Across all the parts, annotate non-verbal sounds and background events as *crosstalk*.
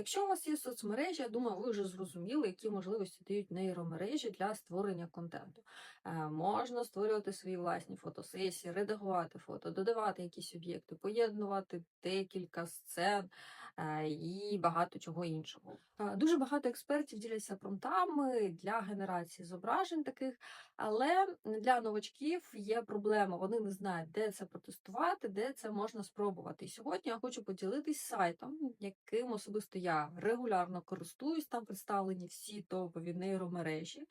Якщо у вас є соцмережі, я думаю, ви вже зрозуміли, які можливості дають нейромережі для створення контенту. Е, можна створювати свої власні фотосесії, редагувати фото, додавати якісь об'єкти, поєднувати декілька сцен і багато чого іншого. Е, Дуже багато експертів діляться промптами для генерації зображень таких, але для новачків є проблема. Вони не знають, де це протестувати, де це можна спробувати. І сьогодні я хочу поділитись сайтом, яким особисто я регулярно користуюсь. Там представлені всі топові нейромережі,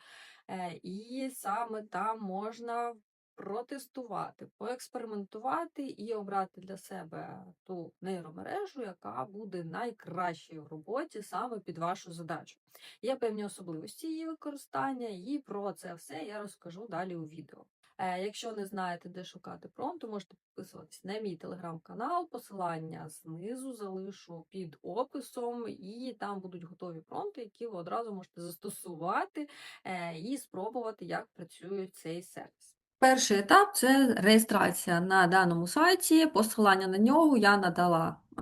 Е, і саме там можна протестувати, поекспериментувати і обрати для себе ту нейромережу, яка буде найкращою в роботі саме під вашу задачу. Є певні особливості її використання, і про це все я розкажу далі у відео. Е, Якщо не знаєте, де шукати промпту, можете підписуватись на мій телеграм-канал. Посилання знизу залишу під описом, і там будуть готові промпти, які ви одразу можете застосувати е, і спробувати, як працює цей сервіс. Перший етап це реєстрація на даному сайті. Посилання на нього я надала е,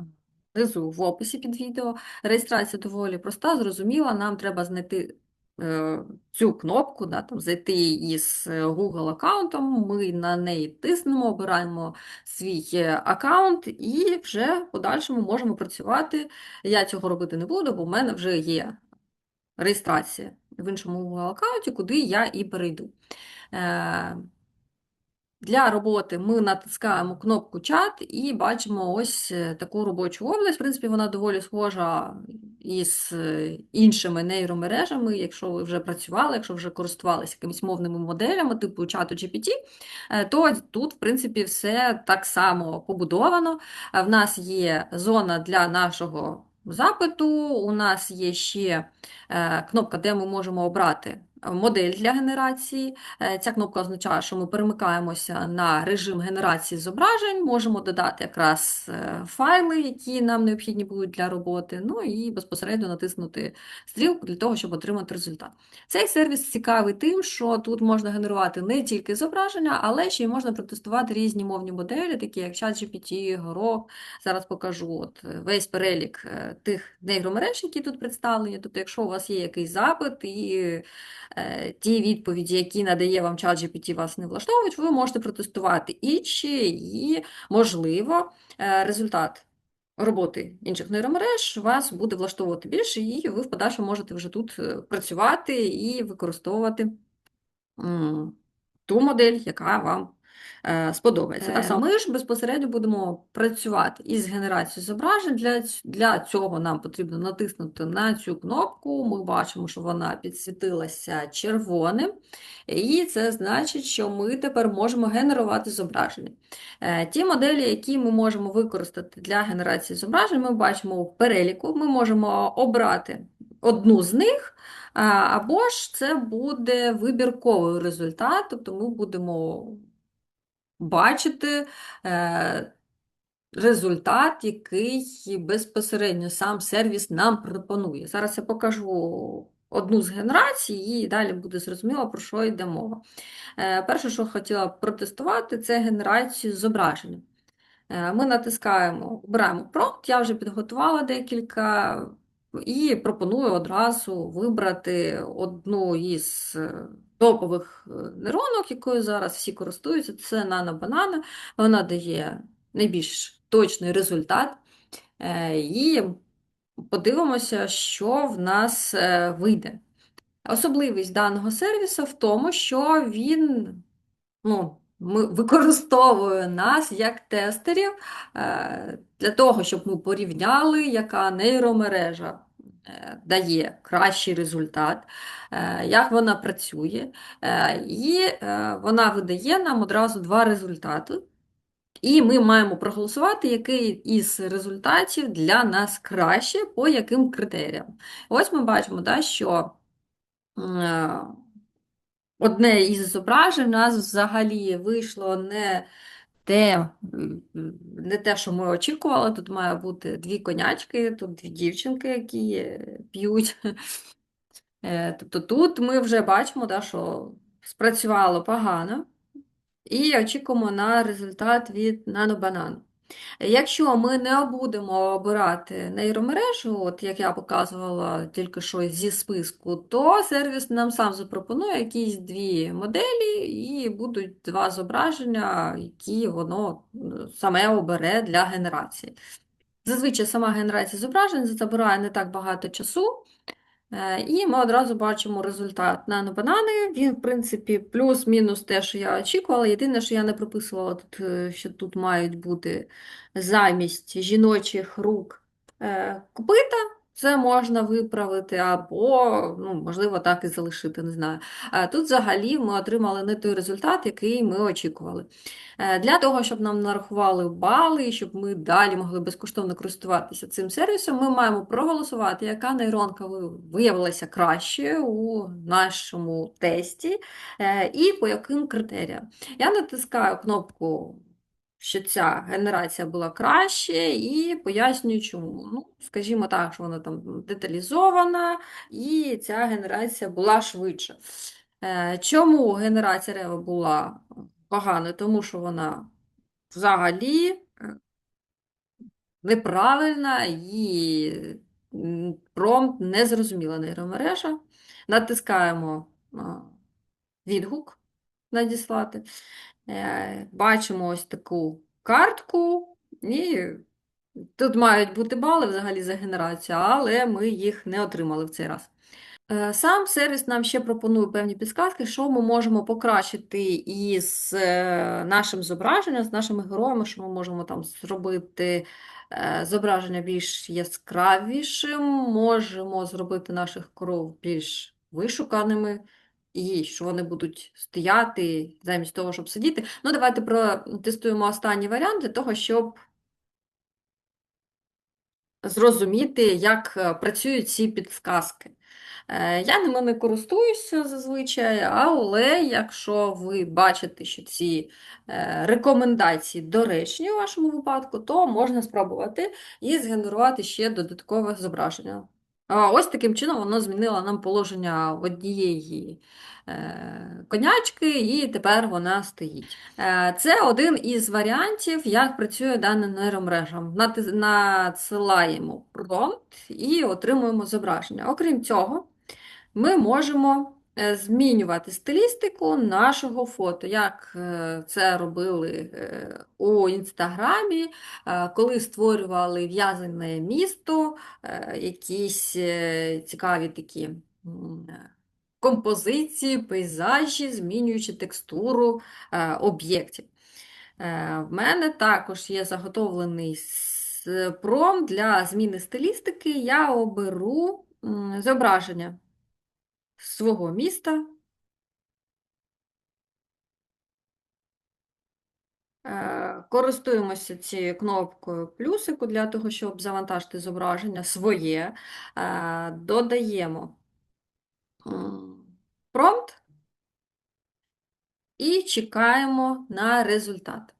внизу в описі під відео. Реєстрація доволі проста, зрозуміла. Нам треба знайти е, цю кнопку, да, там, зайти із е, Google аккаунтом. Ми на неї тиснемо, обираємо свій е, аккаунт і вже в подальшому можемо працювати. Я цього робити не буду, бо в мене вже є реєстрація в іншому Google аккаунті, куди я і перейду. Для роботи ми натискаємо кнопку чат і бачимо ось е, таку робочу область. В принципі, вона доволі схожа із е, іншими нейромережами, якщо ви вже працювали, якщо вже користувалися якимись мовними моделями, типу чату GPT, е, то тут, в принципі, все так само побудовано. В нас є зона для нашого запиту, у нас є ще кнопка, де ми можемо обрати модель для генерації. Е, Ця кнопка означає, що ми перемикаємося на режим генерації зображень, можемо додати якраз е, файли, які нам необхідні будуть для роботи, ну і безпосередньо натиснути стрілку для того, щоб отримати результат. Цей сервіс цікавий тим, що тут можна генерувати не тільки зображення, але ще й можна протестувати різні мовні моделі, такі як ChatGPT, Горох. Зараз покажу от е, весь перелік е, тих нейромереж, які тут представлені. Тобто, якщо у вас є якийсь запит і е, ті відповіді, які надає вам ChatGPT, вас не влаштовують, ви можете протестувати. Інші, і, можливо, е, результат роботи інших нейромереж вас буде влаштовувати більше, і ви в подальшому можете вже тут е, працювати і використовувати ту модель, яка вам е, сподобається. Так Е, само ми ж безпосередньо будемо працювати із генерацією зображень. Для, для цього нам потрібно натиснути на цю кнопку. Ми бачимо, що вона підсвітилася червоним, і це значить, що ми тепер можемо генерувати зображення. Е, Ті моделі, які ми можемо використати для генерації зображень, ми бачимо в переліку. Ми можемо обрати одну з них. Або ж це буде вибірковий результат, тобто ми будемо бачити е, результат, який безпосередньо сам сервіс нам пропонує. Зараз я покажу одну з генерацій, і далі буде зрозуміло, про що йде мова. Е, Перше, що хотіла протестувати, це генерацію зображення. Е, Ми натискаємо, обираємо промпт, я вже підготувала декілька, і пропоную одразу вибрати одну із е, топових е, нейронок, якою зараз всі користуються, це нано-банана. Вона дає найбільш точний результат. Е, І подивимося, що в нас вийде. Особливість даного сервісу в тому, що він ну, ми використовує нас як тестерів е, для того, щоб ми порівняли, яка нейромережа е, дає кращий результат, е, як вона працює, і вона видає нам одразу два результати. І ми маємо проголосувати, який із результатів для нас краще, по яким критеріям. Ось ми бачимо, да, що одне із зображень у нас взагалі вийшло не те, не те, що ми очікували. Тут має бути дві конячки, тут дві дівчинки, які п'ють. Е, Тобто тут ми вже бачимо, да, що спрацювало погано, і очікуємо на результат від нанобанану. Якщо ми не будемо обирати нейромережу, от як я показувала тільки що зі списку, то сервіс нам сам запропонує якісь дві моделі, і будуть два зображення, які воно саме обере для генерації. Зазвичай сама генерація зображень забирає не так багато часу. Е, і ми одразу бачимо результат нано-банани. Він, в принципі, плюс-мінус те, що я очікувала. Єдине, що я не прописувала, тут, е, що тут мають бути замість жіночих рук е, копита. Це можна виправити, або, ну, можливо, так і залишити, не знаю. Тут взагалі ми отримали не той результат, який ми очікували. Е, для того, щоб нам нарахували бали, щоб ми далі могли безкоштовно користуватися цим сервісом, ми маємо проголосувати, яка нейронка виявилася краще у нашому тесті, е, і по яким критеріям. Я натискаю кнопку. Що ця генерація була краще, і пояснюю, чому. Ну, Скажімо так, що вона там деталізована, і ця генерація була швидше. Е, чому генерація Рева була погано, тому що вона взагалі е, неправильна і промпт незрозуміла нейромережа. Натискаємо відгук надіслати. Е, бачимо ось таку картку, і тут мають бути бали взагалі за генерацію, але ми їх не отримали в цей раз. Е, сам сервіс нам ще пропонує певні підсказки, що ми можемо покращити із е, нашим зображенням, з нашими героями, що ми можемо там зробити зображення більш яскравішим, можемо зробити наших коров більш вишуканими, і що вони будуть стояти замість того, щоб сидіти. Ну, давайте протестуємо останній варіант для того, щоб зрозуміти, як працюють ці підсказки. Е, я ними не користуюся зазвичай, але якщо ви бачите, що ці е, рекомендації доречні у вашому випадку, то можна спробувати і згенерувати ще додаткове зображення. Ось таким чином воно змінило нам положення однієї е, конячки, і тепер вона стоїть. Це один із варіантів, як працює дана нейромережа. Надсилаємо промпт і отримуємо зображення. Окрім цього, ми можемо е, змінювати стилістику нашого фото, як е, це робили е, у інстаграмі, коли створювали в'язане місто, якісь цікаві такі композиції, пейзажі, змінюючи текстуру об'єктів. В мене також є заготовлений пром для зміни стилістики, я оберу зображення свого міста. Е, користуємося цією кнопкою плюсику для того, щоб завантажити зображення своє, е, додаємо промпт і чекаємо на результат.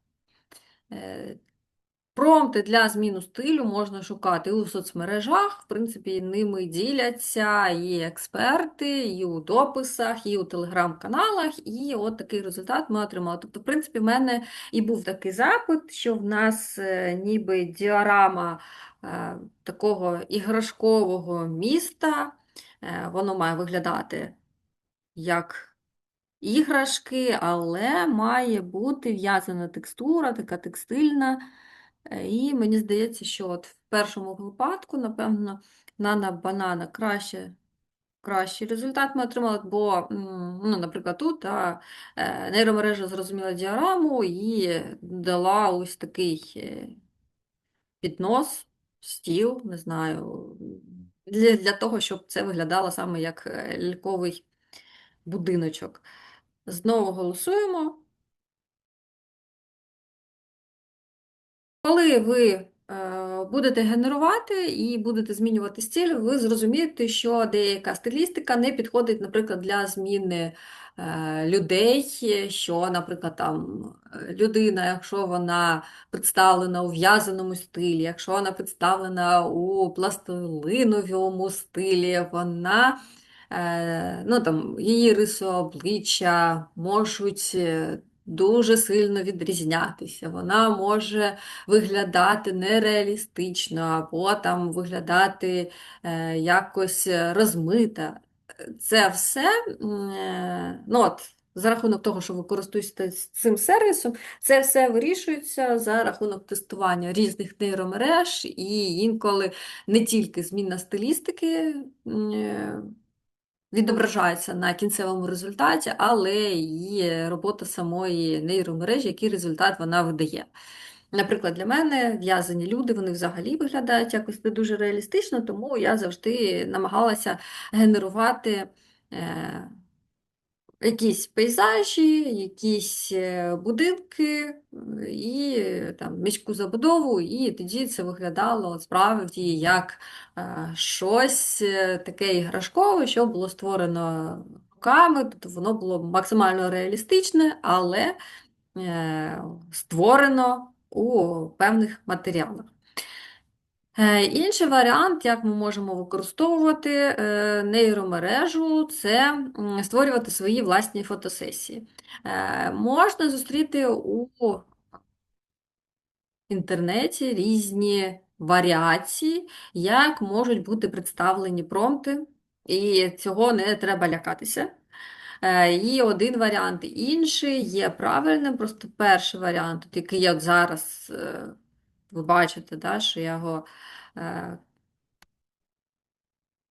Промпти для зміну стилю можна шукати у соцмережах, в принципі, ними діляться і експерти, і у дописах, і у телеграм-каналах, і от такий результат ми отримали. Тобто, в принципі, в мене і був такий запит, що в нас е, ніби діорама е, такого іграшкового міста, е, воно має виглядати як іграшки, але має бути в'язана текстура, така текстильна. Е, і мені здається, що от в першому випадку, напевно, нана банана краще. Кращий результат ми отримали, бо, ну, наприклад, тут а, е, нейромережа зрозуміла діараму і дала ось такий е, піднос, стіл, не знаю, для, для того, щоб це виглядало саме як ляльковий будиночок. Знову голосуємо. Коли ви е, будете генерувати і будете змінювати стиль, ви зрозумієте, що деяка стилістика не підходить, наприклад, для зміни е, людей, що, наприклад, там людина, якщо вона представлена у в'язаному стилі, якщо вона представлена у пластилиновому стилі, вона е, ну, там, Її риси обличчя можуть дуже сильно відрізнятися, вона може виглядати нереалістично, або там виглядати е, якось розмита. Це все, е, ну от, за рахунок того, що ви користуєтесь цим сервісом, це все вирішується за рахунок тестування різних нейромереж, і інколи не тільки зміна стилістики е, відображається на кінцевому результаті, але і робота самої нейромережі, який результат вона видає. Наприклад, для мене в'язані люди, вони взагалі виглядають якось не дуже реалістично, тому я завжди намагалася генерувати е, якісь пейзажі, якісь е, будинки і е, там міську забудову, і тоді це виглядало справді як е, щось таке іграшкове, що було створено руками, тобто воно було максимально реалістичне, але створено у певних матеріалах. Е, Інший варіант, як ми можемо використовувати е, нейромережу, це створювати свої власні фотосесії. Е, Можна зустріти у інтернеті різні варіації, як можуть бути представлені промпти, і цього не треба лякатися. І один варіант, інший є правильним. Просто перший варіант, який я от зараз ви бачите, да, що я його е,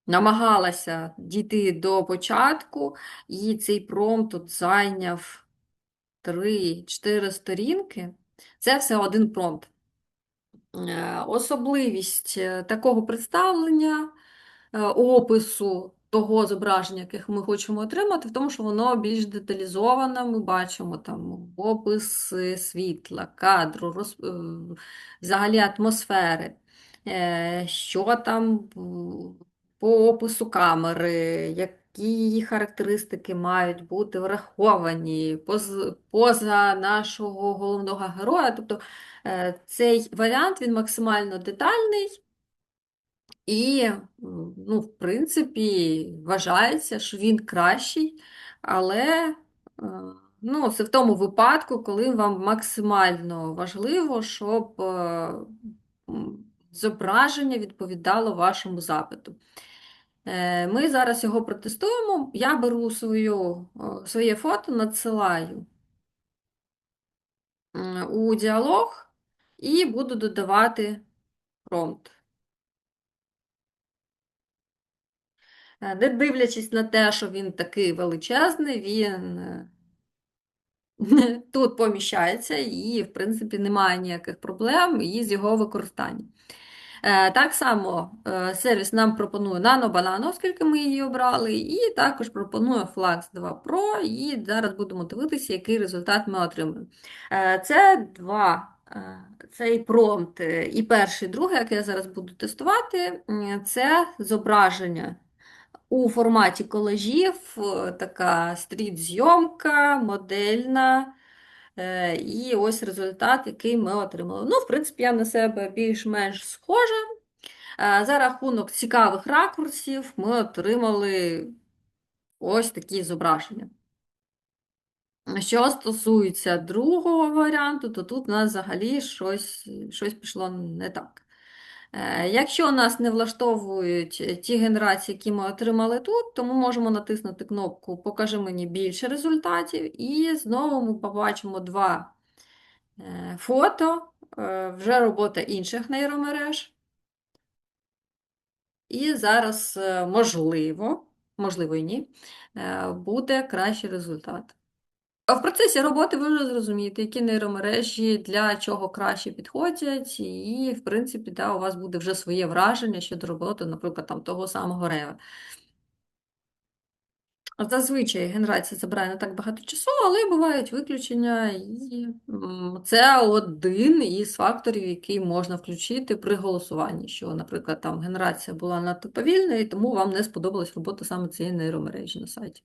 намагалася дійти до початку, і цей промпт тут зайняв 3-4 сторінки. Це все один промпт. Е, Особливість е, такого представлення, е, опису того зображення, яких ми хочемо отримати, в тому, що воно більш деталізоване. Ми бачимо там опис світла, кадру, роз... е, взагалі атмосфери, е, що там по опису камери, які її характеристики мають бути враховані поза нашого головного героя. Тобто Е, Цей варіант він максимально детальний і, ну, в принципі, вважається, що він кращий, але е, ну, це в тому випадку, коли вам максимально важливо, щоб е, зображення відповідало вашому запиту. Е, Ми зараз його протестуємо. Я беру свою, е, своє фото, надсилаю у діалог і буду додавати промпт. Не дивлячись на те, що він такий величезний, він е, *laughs* тут поміщається і, в принципі, немає ніяких проблем із його використанням. Е, Так само е, сервіс нам пропонує Nano оскільки ми її обрали, і також пропонує Flux 2 Pro, і зараз будемо дивитися, який результат ми отримаємо. Е, Це два. е, Цей промпт е, і перший, і другий, як я зараз буду тестувати, це зображення у форматі колажів, е, така стріт-зйомка, модельна. Е, І ось результат, який ми отримали. Ну, в принципі, я на себе більш-менш схожа. Е, За рахунок цікавих ракурсів ми отримали ось такі зображення. Що стосується другого варіанту, то тут у нас взагалі щось, щось пішло не так. Е, Якщо нас не влаштовують ті генерації, які ми отримали тут, то ми можемо натиснути кнопку Покажи мені більше результатів, і знову ми побачимо два е, фото, е, вже робота інших нейромереж. І зараз, можливо, можливо і ні, буде кращий результат. А в процесі роботи ви вже зрозумієте, які нейромережі для чого краще підходять, і, в принципі, да, у вас буде вже своє враження щодо роботи, наприклад, там того самого Рева. Зазвичай генерація забирає не так багато часу, але бувають виключення, і це один із факторів, який можна включити при голосуванні, що, наприклад, там генерація була надто повільна, і тому вам не сподобалась робота саме цієї нейромережі на сайті.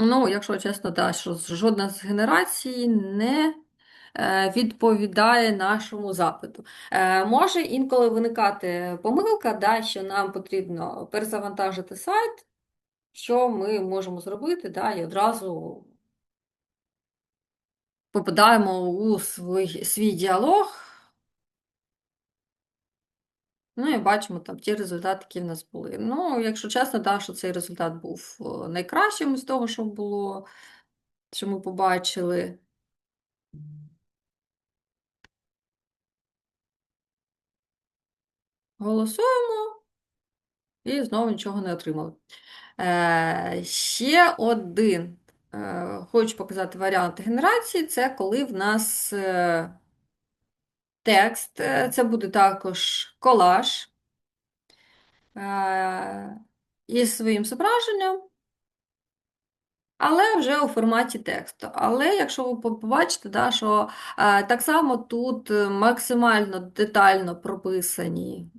Ну, якщо чесно, так, що жодна з генерацій не е, відповідає нашому запиту. Е, Може інколи виникати помилка, да, що нам потрібно перезавантажити сайт, що ми можемо зробити, да, і одразу попадаємо у свій, свій діалог. Ну, і бачимо там ті результати, які в нас були. Ну, якщо чесно, так, що цей результат був е, найкращим з того, що було, що ми побачили. Голосуємо і знову нічого не отримали. Е, ще один е, хочу показати варіант генерації це коли в нас е, текст, е, це буде також колаж е, із своїм зображенням, але вже у форматі тексту. Але якщо ви побачите, да, що е, так само тут максимально детально прописані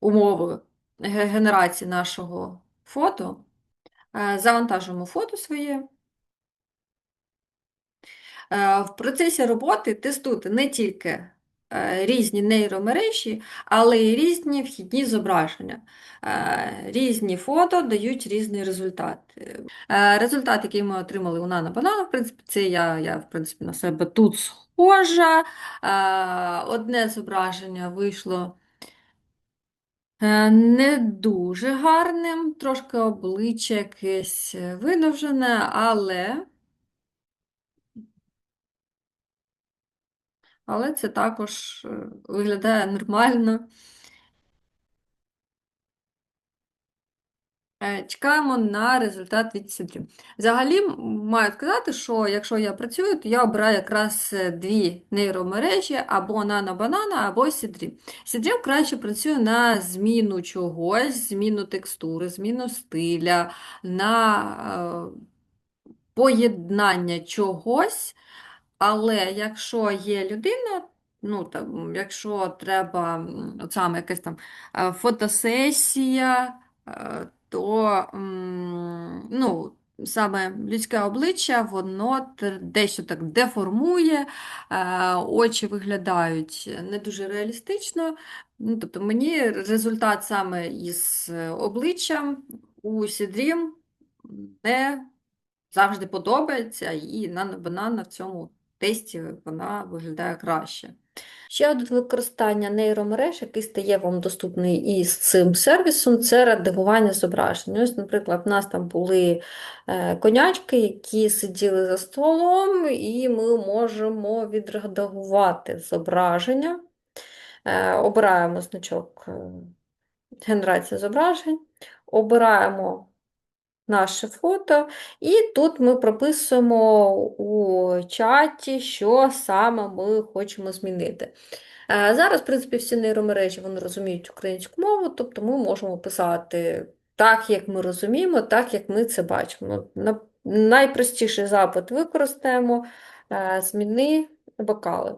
умови генерації нашого фото, завантажуємо фото своє. Е, В процесі роботи тестуйте не тільки е, різні нейромережі, але й різні вхідні зображення. Е, Різні фото дають різний результат. Результат, який ми отримали у Нана Банана, в принципі, це я, я в принципі, на себе тут схожа. Одне зображення вийшло не дуже гарним, трошки обличчя якесь видовжене, але. Але це також е, виглядає нормально. Е, Чекаємо на результат від Сідрі. Взагалі, маю сказати, що якщо я працюю, то я обираю якраз е, дві нейромережі або Banana, або Сідрі. Сідрі краще працює на зміну чогось, зміну текстури, зміну стиля, на поєднання чогось. Але якщо є людина, ну там, якщо треба от саме якась там е, фотосесія, е, то ну, саме людське обличчя, воно дещо так деформує, е, очі виглядають не дуже реалістично. Ну, тобто мені результат саме із обличчям у Сідрім не завжди подобається, і Banana в цьому тесті вона виглядає краще. Ще одне використання нейромереж, який стає вам доступний із цим сервісом, це редагування зображень. Ось, наприклад, в нас там були е, конячки, які сиділи за столом, і ми можемо відредагувати зображення. Е, Обираємо значок е, генерація зображень, обираємо наше фото, і тут ми прописуємо у чаті, що саме ми хочемо змінити. Е, Зараз, в принципі, всі нейромережі вони розуміють українську мову, тобто ми можемо писати так, як ми розуміємо, так, як ми це бачимо. Найпростіший запит використаємо е, зміни бокали.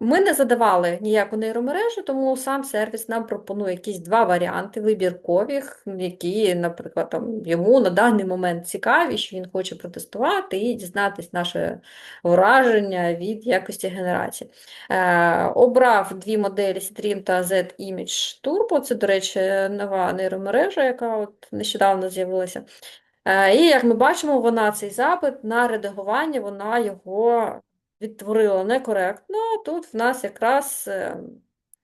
Ми не задавали ніяку нейромережу, тому сам сервіс нам пропонує якісь два варіанти вибіркових, які, наприклад, там, йому на даний момент цікаві, що він хоче протестувати і дізнатись наше враження від якості генерації. Е, обрав дві моделі Stream та Z-Image Turbo. Це, до речі, нова нейромережа, яка от нещодавно з'явилася. Е, І як ми бачимо, вона цей запит на редагування, вона його відтворила некоректно. Тут в нас якраз е,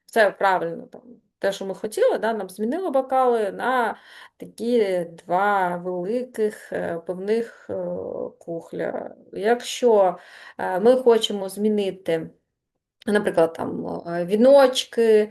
все правильно. Там, те, що ми хотіли, да, нам змінили бокали на такі два великих е, певних е, кухля. Якщо ми хочемо змінити. Наприклад, там віночки,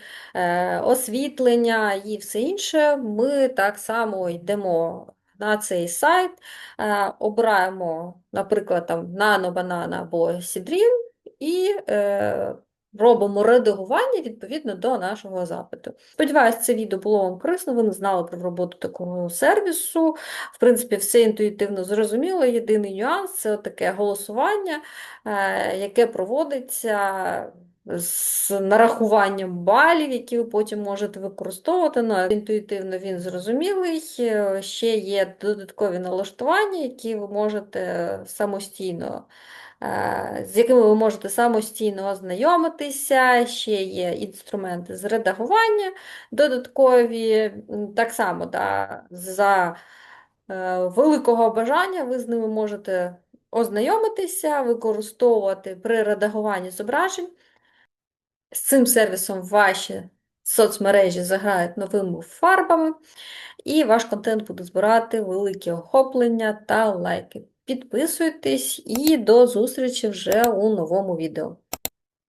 освітлення і все інше, ми так само йдемо на цей сайт, е, обираємо, наприклад, там Banana або Sidrin і е, робимо редагування відповідно до нашого запиту. Сподіваюсь, це відео було вам корисно, ви не знали про роботу такого сервісу. В принципі, все інтуїтивно зрозуміло. Єдиний нюанс це таке голосування, е, яке проводиться з нарахуванням балів, які ви потім можете використовувати. Ну, інтуїтивно він зрозумілий. Ще є додаткові налаштування, які ви можете самостійно, е, з якими ви можете самостійно ознайомитися. Ще є інструменти з редагування додаткові. Так само, да, за е, великого бажання ви з ними можете ознайомитися, використовувати при редагуванні зображень. З цим сервісом ваші соцмережі заграють новими фарбами, і ваш контент буде збирати великі охоплення та лайки. Підписуйтесь і до зустрічі вже у новому відео.